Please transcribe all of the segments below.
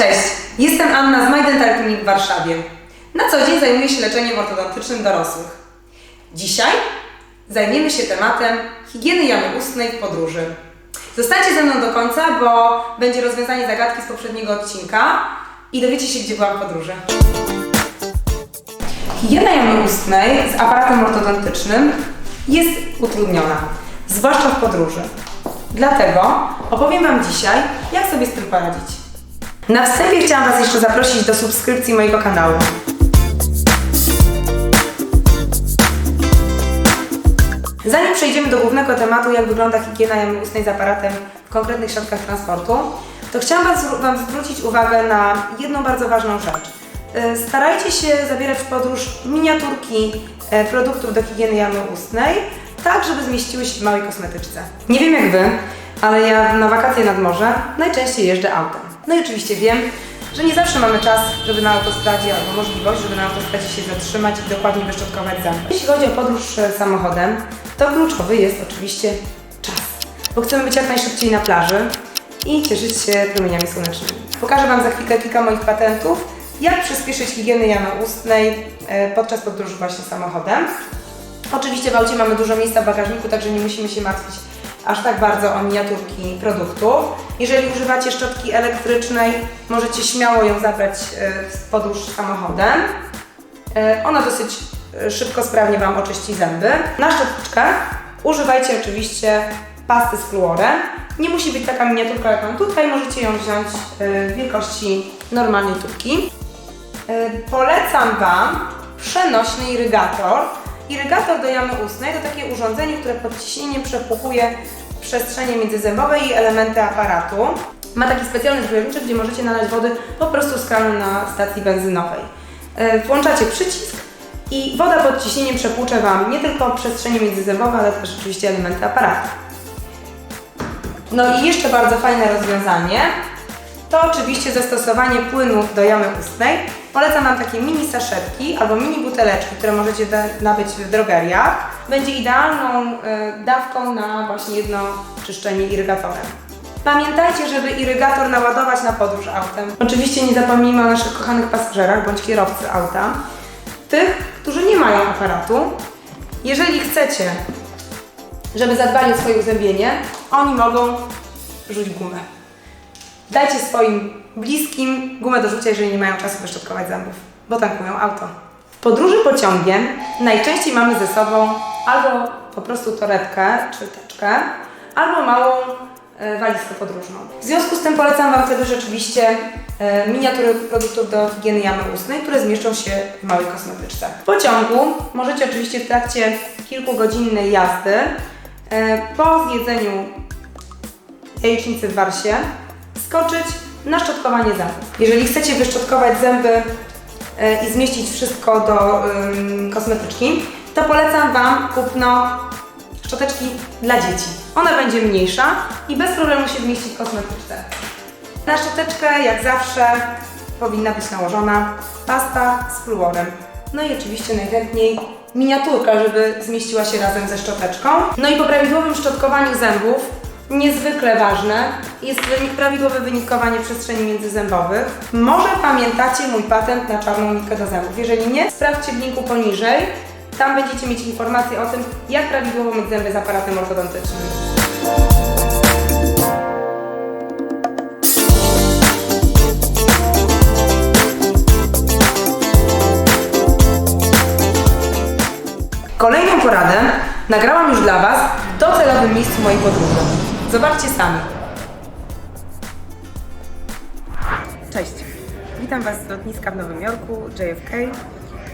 Cześć, jestem Anna z My Dental Clinic w Warszawie. Na co dzień zajmuję się leczeniem ortodontycznym dorosłych. Dzisiaj zajmiemy się tematem higieny jamy ustnej w podróży. Zostańcie ze mną do końca, bo będzie rozwiązanie zagadki z poprzedniego odcinka i dowiecie się, gdzie byłam w podróży. Higiena jamy ustnej z aparatem ortodontycznym jest utrudniona, zwłaszcza w podróży. Dlatego opowiem Wam dzisiaj, jak sobie z tym poradzić. Na wstępie chciałam Was jeszcze zaprosić do subskrypcji mojego kanału. Zanim przejdziemy do głównego tematu, jak wygląda higiena jamy ustnej z aparatem w konkretnych środkach transportu, to chciałam was, Wam zwrócić uwagę na jedną bardzo ważną rzecz. E, Starajcie się zabierać w podróż miniaturki e, produktów do higieny jamy ustnej, tak żeby zmieściły się w małej kosmetyczce. Nie wiem jak Wy, ale ja na wakacje nad morze najczęściej jeżdżę autem. No i oczywiście wiem, że nie zawsze mamy czas, żeby na autostradzie, albo możliwość, żeby na autostradzie się zatrzymać i dokładnie wyszczotkować zęby. Jeśli chodzi o podróż e, samochodem, to kluczowy jest oczywiście czas, bo chcemy być jak najszybciej na plaży i cieszyć się promieniami słonecznymi. Pokażę Wam za chwilkę kilka moich patentów, jak przyspieszyć higienę jamy ustnej e, podczas podróży właśnie samochodem. Oczywiście w aucie mamy dużo miejsca w bagażniku, także nie musimy się martwić aż tak bardzo o miniaturki produktów. Jeżeli używacie szczotki elektrycznej, możecie śmiało ją zabrać e, w podróż samochodem. E, Ona dosyć e, szybko, sprawnie Wam oczyści zęby. Na szczoteczkę używajcie oczywiście pasty z fluorem. Nie musi być taka miniaturka jak mam tutaj, możecie ją wziąć w wielkości normalnej tubki. Polecam Wam przenośny irygator. Irygator do jamy ustnej to takie urządzenie, które pod ciśnieniem przepłukuje przestrzenie międzyzębowe i elementy aparatu. Ma taki specjalny zbiorniczek, gdzie możecie nalać wody po prostu z kranu na stacji benzynowej. E, Włączacie przycisk i woda pod ciśnieniem przepłucze Wam nie tylko przestrzenie międzyzębowe, ale też oczywiście elementy aparatu. No i jeszcze bardzo fajne rozwiązanie to oczywiście zastosowanie płynów do jamy ustnej. Polecam Wam takie mini saszetki albo mini buteleczki, które możecie nabyć w drogeriach. Będzie idealną y, dawką na właśnie jedno czyszczenie irygatorem. Pamiętajcie, żeby irygator naładować na podróż autem. Oczywiście nie zapomnijmy o naszych kochanych pasażerach bądź kierowcy auta. Tych, którzy nie mają aparatu. Jeżeli chcecie, żeby zadbali o swoje uzębienie, oni mogą rzuć gumę. Dajcie swoim bliskim gumę do rzucia, jeżeli nie mają czasu wyszczotkować zębów, bo tankują auto. W podróży pociągiem najczęściej mamy ze sobą albo po prostu torebkę czy teczkę, albo małą e, walizkę podróżną. W związku z tym polecam Wam wtedy rzeczywiście e, miniatury produktów do higieny jamy ustnej, które zmieszczą się w małej kosmetyczce. W pociągu możecie oczywiście w trakcie kilkugodzinnej jazdy e, po zjedzeniu jajecznicy w warsie skoczyć na szczotkowanie zębów. Jeżeli chcecie wyszczotkować zęby e, i zmieścić wszystko do ym, kosmetyczki, to polecam Wam kupno szczoteczki dla dzieci. Ona będzie mniejsza i bez problemu się zmieści w kosmetyczce. Na szczoteczkę, jak zawsze, powinna być nałożona pasta z fluorem. No i oczywiście najchętniej miniaturka, żeby zmieściła się razem ze szczoteczką. No i po prawidłowym szczotkowaniu zębów niezwykle ważne jest prawidłowe wynikowanie przestrzeni międzyzębowych. Może pamiętacie mój patent na czarną nitkę do zębów. Jeżeli nie, sprawdźcie w linku poniżej. Tam będziecie mieć informacje o tym, jak prawidłowo myć zęby z aparatem ortodontycznym. Kolejną poradę nagrałam już dla Was w docelowym miejscu mojej podróży. Zobaczcie sami. Cześć, witam Was z lotniska w Nowym Jorku, JFK.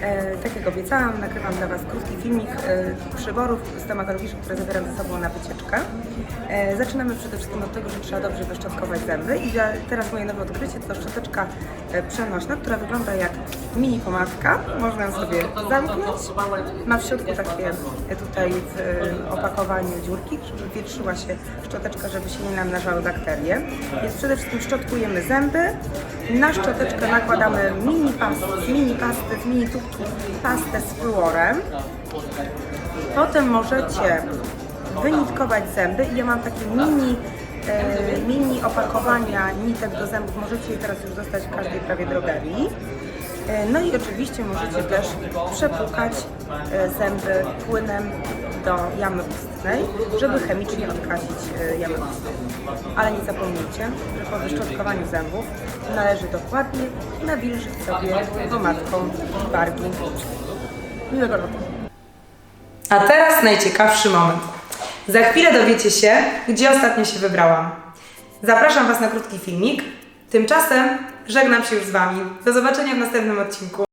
E, tak jak obiecałam, nagrywam dla Was krótki filmik e, przyborów stomatologicznych, które zabieram ze sobą na wycieczkę. E, zaczynamy przede wszystkim od tego, że trzeba dobrze wyszczotkować zęby i teraz moje nowe odkrycie to szczoteczka przenośna, która wygląda jak mini pomadka. Można ją sobie zamknąć. Ma w środku takie tutaj w opakowaniu dziurki, żeby wietrzyła się szczoteczka, żeby się nie namnażały bakterie. Więc przede wszystkim szczotkujemy zęby. Na szczoteczkę nakładamy mini pasty, mini pasty, mini tubki pastę z fluorem. Potem możecie wynitkować zęby ja mam takie mini e, mini opakowania nitek do zębów. Możecie je teraz już dostać w każdej prawie drogerii. E, No i oczywiście możecie też przepłukać e, zęby płynem do jamy ustnej, żeby chemicznie odkazić e, jamę ustną. Ale nie zapomnijcie, że po wyszczotkowaniu zębów należy dokładnie nawilżyć sobie pomadką wargi. Miłego roku. A teraz najciekawszy moment. Za chwilę dowiecie się, gdzie ostatnio się wybrałam. Zapraszam Was na krótki filmik. Tymczasem żegnam się już z Wami. Do zobaczenia w następnym odcinku.